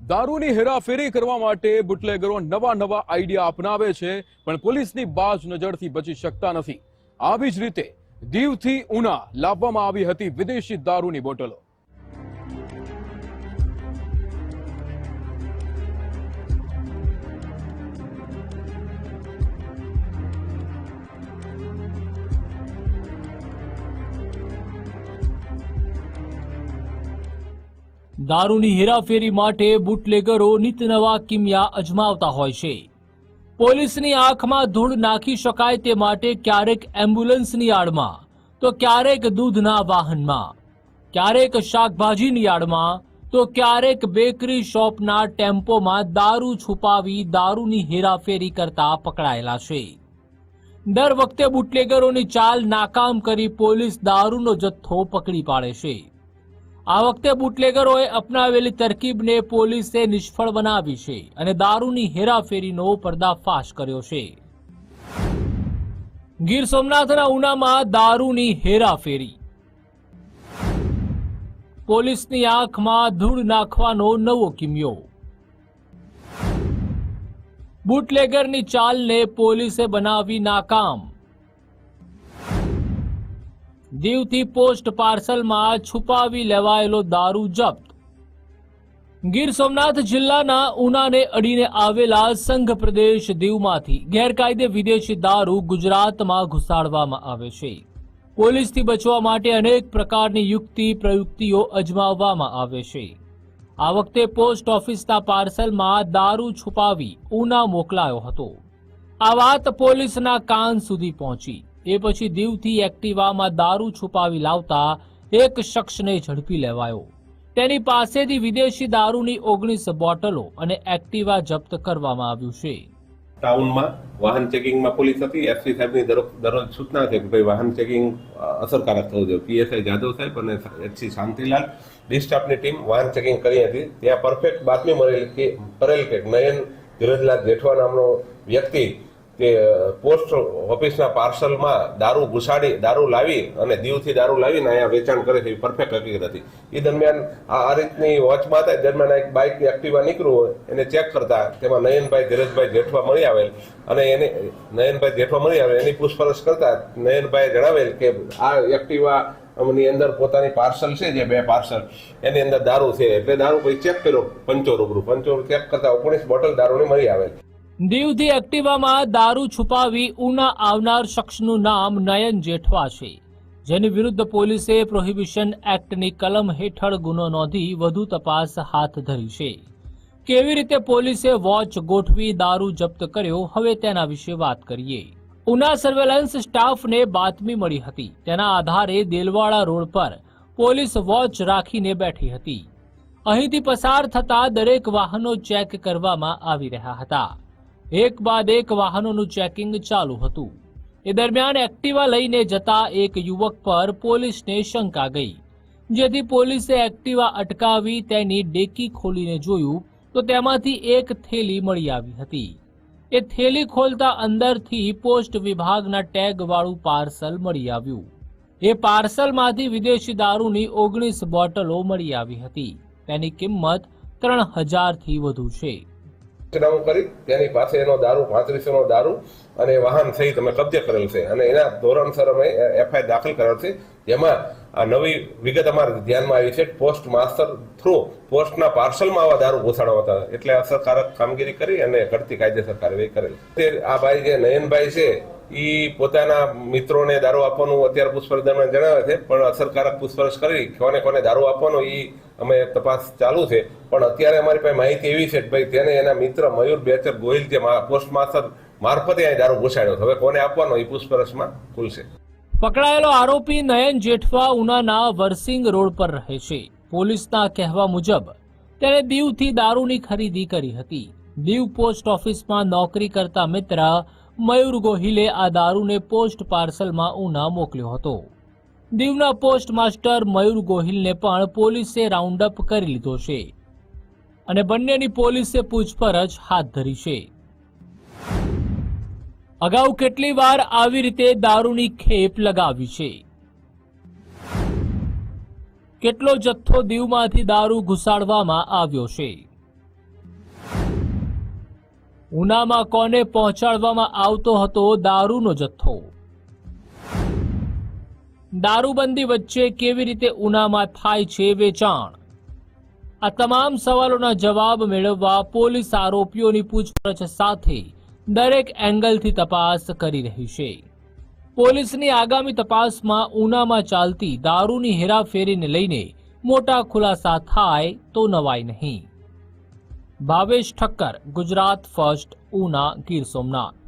દારૂની હેરાફેરી કરવા માટે બુટલેગરો નવા નવા આઈડિયા અપનાવે છે, પણ પોલીસની બાજ નજરથી બચી શકતા નથી. આવી જ રીતે દીવથી ઉના લાવવામાં આવી હતી વિદેશી દારૂની બોટલો. દારૂની હેરાફેરી માટે બુટલેગરો નિતનવા કિમિયા અજમાવતા હોય છે. પોલીસની આંખમાં ધૂળ નાખી શકાય તે માટે ક્યારેક એમ્બ્યુલન્સની આડમાં, તો ક્યારેક દૂધના વાહનમાં, ક્યારેક શાકભાજીની આડમાં, તો ક્યારેક બેકરી શોપના ટેમ્પોમાં દારૂ છુપાવી દારૂની હેરાફેરી કરતા પકડાયેલા છે. દર વખતે બુટલેગરોની ચાલ નાકામ કરી પોલીસ દારૂનો જથ્થો પકડી પાડે છે. આ વખતે બુટલેગરોએ અપનાવેલી તરકીબને પોલીસે નિષ્ફળ બનાવી છે અને દારૂની હેરાફેરીનો પર્દાફાશ કર્યો છે. ગીર સોમનાથના ઉનામાં દારૂની હેરાફેરી. પોલીસની આંખમાં ધૂળ નાખવાનો નવો કિમિયો. બુટલેગરની ચાલને પોલીસે બનાવી નાકામ. દીવથી પોસ્ટ પાર્સલમાં છુપાવી લેવાયેલો દારૂ જપ્ત. ગીર સોમનાથ જિલ્લાના ઉનાને અડીને આવેલા સંઘ પ્રદેશ દીવમાંથી ગેરકાયદે વિદેશી દારૂ ગુજરાતમાં ઘુસાડવામાં આવે છે. પોલીસથી બચવા માટે અનેક પ્રકારની યુક્તિ પ્રયુક્તિઓ અજમાવવામાં આવે છે. આ વખતે પોસ્ટ ઓફિસના પાર્સલમાં દારૂ છુપાવી ઉના મોકલાયો હતો. આ વાત પોલીસના કાન સુધી પહોંચી. એ પછી દીવથી એક્ટિવામાં દારૂ છુપાવી લાવતા એક શખ્સને ઝડપી લેવાયો. તેની પાસેથી વિદેશી દારૂની ઓગણીસ બોટલો અને એક્ટિવા જપ્ત કરવામાં આવ્યું છે. ટાઉનમાં વાહન ચેકિંગમાં પોલીસ હતી. એસપી સાહેબની દરરોજ સૂચના છે કે ભાઈ વાહન ચેકિંગ અસરકારક થવું જોઈએ. પીએસઆઈ જાદવ સાહેબ અને એચસી શાંતિલાલ ડિસ્ટાફની ટીમ વાહન ચેકિંગ કરી હતી. ત્યાં પરફેક્ટ બાતમી મળેલી કે કરેલ કે નયન ધીરજલાલ જેઠવા નામનો વ્યક્તિ તે પોસ્ટ ઓફિસના પાર્સલમાં દારૂ ઘુસાડી, દારૂ લાવી અને દીવથી દારૂ લાવીને અહીંયા વેચાણ કરે છે, એ પરફેક્ટ હકીકત હતી. એ દરમિયાન આ રીતની વોચમાં હતા દરમિયાન એક બાઇક એક્ટિવા નીકળ્યું એને ચેક કરતા તેમાં નયનભાઈ ધીરજભાઈ જેઠવા મળી આવેલ અને એને નયનભાઈ જેઠવા મળી આવેલ, એની પૂછપરછ કરતા નયનભાઈએ જણાવેલ કે આ એક્ટિવા ની અંદર પોતાની પાર્સલ છે જે બે પાર્સલ, એની અંદર દારૂ છે, એટલે દારૂ પછી ચેક કર્યો, પંચો રૂબરૂ, પંચો ચેક કરતા ઓગણીસ બોટલ દારૂની મળી આવેલ. દીવથી એક્ટિવામાં દારૂ છુપાવી ઉના આવનાર શખ્સનું નામ નયન જેઠવા છે, જેની વિરુદ્ધ પોલીસે પ્રોહિબિશન એક્ટની કલમ હેઠળ ગુનો નોંધી વધુ તપાસ હાથ ધરી છે. કેવી રીતે પોલીસે વોચ ગોઠવી દારૂ જપ્ત કર્યો, હવે તેના વિશે વાત કરીએ. ઉના સર્વેલન્સ સ્ટાફને બાતમી મળી હતી. તેના આધારે દેલવાડા રોડ પર પોલીસ વોચ રાખીને બેઠી હતી. અહીંથી પસાર થતા દરેક વાહનો ચેક કરવામાં આવી રહ્યા હતા. એક બાદ એક વાહનોનું ચેકિંગ ચાલુ હતું. એ દરમિયાન એક્ટિવા લઈને જતા એક યુવક પર પોલીસને શંકા ગઈ. જેથી પોલીસે એક્ટિવા અટકાવી તેની ડેકી ખોલીને જોયું તો તેમાંથી એક થેલી મળી આવી હતી. એ થેલી ખોલતા અંદરથી પોસ્ટ વિભાગના ટેગ વાળું પાર્સલ મળી આવ્યું. એ પાર્સલમાંથી વિદેશી દારૂની ઓગણીસ બોટલો મળી આવી હતી. તેની કિંમત ત્રણ હજારથી વધુ છે. સૂચનાઓ કરી તેની પાસે એનો દારૂ પાંત્રીસો દારૂ અને વાહન સહિત અમે કબજે કરેલ છે. અને એના ધોરણસર અમે એફઆઈઆર દાખલ કરેલ છે. જેમાં આ નવી વિગત અમારે ધ્યાનમાં આવી છે, પોસ્ટ માસ્ટર થ્રુ પોસ્ટના પાર્સલમાં આવા દારૂ ઘોસાડવા હતા. એટલે અસરકારક કામગીરી કરી અને ઘટતી કાયદેસર કાર્યવાહી કરેલ. તે આ ભાઈ જે નયનભાઈ છે ઈ પોતાના મિત્રોને દારૂ આપવાનું અત્યારે પૂછપરછ દરમિયાન જણાવે છે, પણ અસરકારક પૂછપરછ કરી, કોને કોને દારૂ આપવાનો એ અમે તપાસ ચાલુ છે. પણ અત્યારે અમારી પાસે માહિતી એવી છે કે ભાઈ તેને એના મિત્ર મયુર બેચર ગોહિલ જે પોસ્ટ માસ્ટર મારફતે અહીં દારૂ ઘુસાડ્યો હવે કોને આપવાનો એ પૂછપરછમાં? ખુલશે. પકડાયેલો આરોપી નયન જેઠવા ઉનાના વરસિંગ રોડ પર રહે છે. પોલીસના કહેવા મુજબ, તેણે દીવથી દારૂની ખરીદી કરી હતી. દીવ પોસ્ટ ઓફિસમાં નોકરી કરતા મિત્ર મયુર ગોહિલે આ દારૂને પોસ્ટ પાર્સલમાં ઉના મોકલ્યો હતો. દીવના પોસ્ટ માસ્ટર મયુર ગોહિલને પણ પોલીસે રાઉન્ડ અપ કરી લીધો છે. અને બંનેની પોલીસે પૂછપરછ હાથ ધરી છે. અગાઉ કેટલી વાર આવી રીતે દારૂની ખેપ લગાવી છે? કેટલો જથ્થો દીવમાંથી દારૂ ઘુસાડવામાં આવ્યો છે? ઉનામાં કોને પહોંચાડવામાં આવતો હતો દારૂનો જથ્થો? દારૂબંધી વચ્ચે કેવી રીતે ઉનામાં થાય છે વેચાણ? આ તમામ સવાલોના જવાબ મેળવવા પોલીસ આરોપીઓની પૂછપરછ સાથે દરેક એંગલથી તપાસ કરી રહી છે. પોલીસની આગામી તપાસમાં ઉનામાં ચાલતી દારૂની હેરાફેરીને લઈને મોટા ખુલાસા થાય તો નવાય નહીં. ભાવેશ ઠક્કર ગુજરાત ફર્સ્ટ ઉના ગીર સોમનાથ.